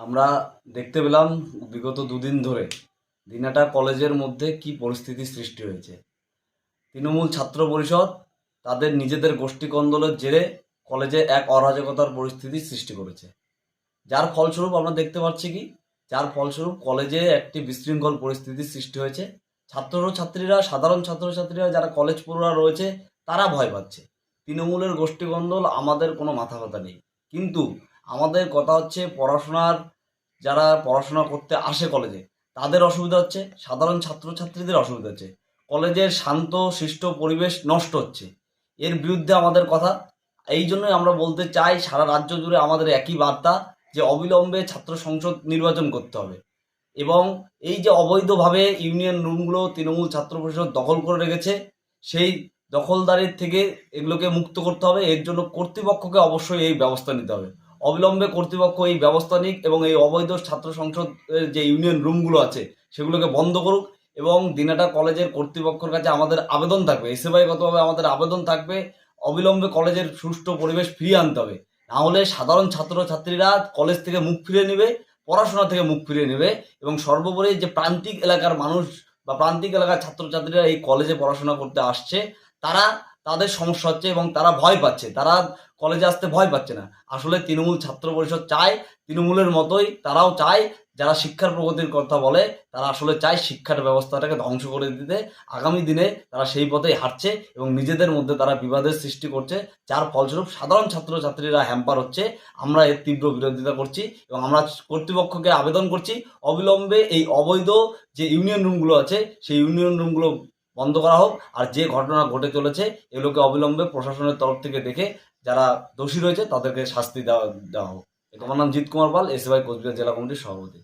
আমরা দেখতে পেলাম বিগত দুদিন ধরে দিনাটা কলেজের মধ্যে কি পরিস্থিতি সৃষ্টি হয়েছে। তৃণমূল ছাত্র পরিষদ তাদের নিজেদের গোষ্ঠী কন্দলের জেরে কলেজে এক অরাজকতার পরিস্থিতি সৃষ্টি করেছে। যার ফলস্বরূপ আমরা দেখতে পাচ্ছি কি? যার ফলস্বরূপ কলেজে একটি বিশৃঙ্খল পরিস্থিতির সৃষ্টি হয়েছে। ছাত্র ছাত্রীরা, সাধারণ ছাত্রছাত্রীরা যারা কলেজ পড়ুয়া রয়েছে, তারা ভয় পাচ্ছে। তৃণমূলের গোষ্ঠী কন্দল আমাদের কোনো মাথা ব্যথা নেই। কিন্তু আমাদের কথা হচ্ছে পড়াশোনার, যারা পড়াশোনা করতে আসে কলেজে তাদের অসুবিধা হচ্ছে, সাধারণ ছাত্রছাত্রীদের অসুবিধা হচ্ছে। কলেজের শান্ত শিষ্ট পরিবেশ নষ্ট হচ্ছে। এর বিরুদ্ধে আমাদের কথা। এই জন্যই আমরা বলতে চাই, সারা রাজ্য জুড়ে আমাদের একই বার্তা যে অবিলম্বে ছাত্র সংসদ নির্বাচন করতে হবে। এবং এই যে অবৈধভাবে ইউনিয়ন রুমগুলো তৃণমূল ছাত্র পরিষদ দখল করে রেখেছে, সেই দখলদারির থেকে এগুলোকে মুক্ত করতে হবে। এর জন্য কর্তৃপক্ষকে অবশ্যই এই ব্যবস্থা নিতে হবে। অবিলম্বে কর্তৃপক্ষ এই ব্যবস্থা নিক এবং এই অবৈধ ছাত্র সংসদের যে ইউনিয়ন রুমগুলো আছে, সেগুলোকে বন্ধ করুক এবং দিনাটা কলেজের কর্তৃপক্ষের কাছে আমাদের আবেদন থাকবে। এসএফআইগতভাবে আমাদের আবেদন থাকবে। অবিলম্বে কলেজের সুষ্ঠু পরিবেশ ফিরিয়ে আনতে হবে। না হলে সাধারণ ছাত্র ছাত্রীরা কলেজ থেকে মুখ ফিরে নেবে, পড়াশোনা থেকে মুখ ফিরে নেবে এবং সর্বোপরি যে প্রান্তিক এলাকার মানুষ বা প্রান্তিক এলাকার ছাত্রছাত্রীরা এই কলেজে পড়াশোনা করতে আসছে, তারা তাদের সমস্যা হচ্ছে এবং তারা ভয় পাচ্ছে। তারা কলেজে আসতে ভয় পাচ্ছে না। আসলে তৃণমূল ছাত্র পরিষদ চায়, তৃণমূলের মতোই তারাও চায়, যারা শিক্ষার প্রগতির কথা বলে, তারা আসলে চায় শিক্ষার ব্যবস্থাটাকে ধ্বংস করে দিতে। আগামী দিনে তারা সেই পথেই হাঁটছে এবং নিজেদের মধ্যে তারা বিবাদের সৃষ্টি করছে, যার ফলস্বরূপ সাধারণ ছাত্রছাত্রীরা হ্যাম্পার হচ্ছে। আমরা এর তীব্র বিরোধিতা করছি এবং আমরা কর্তৃপক্ষকে আবেদন করছি, অবিলম্বে এই অবৈধ যে ইউনিয়ন রুমগুলো আছে, সেই ইউনিয়ন রুমগুলো বন্ধ করা হোক, আর যে ঘটনা ঘটে চলেছে এগুলোকে অবিলম্বে প্রশাসনের তরফ থেকে দেখে যারা দোষী রয়েছে তাদেরকে শাস্তি দেওয়া দেওয়া হোক। আমার নাম জিৎ কুমার পাল এসএফআই কোচবিহার জেলা কমিটির সভাপতি।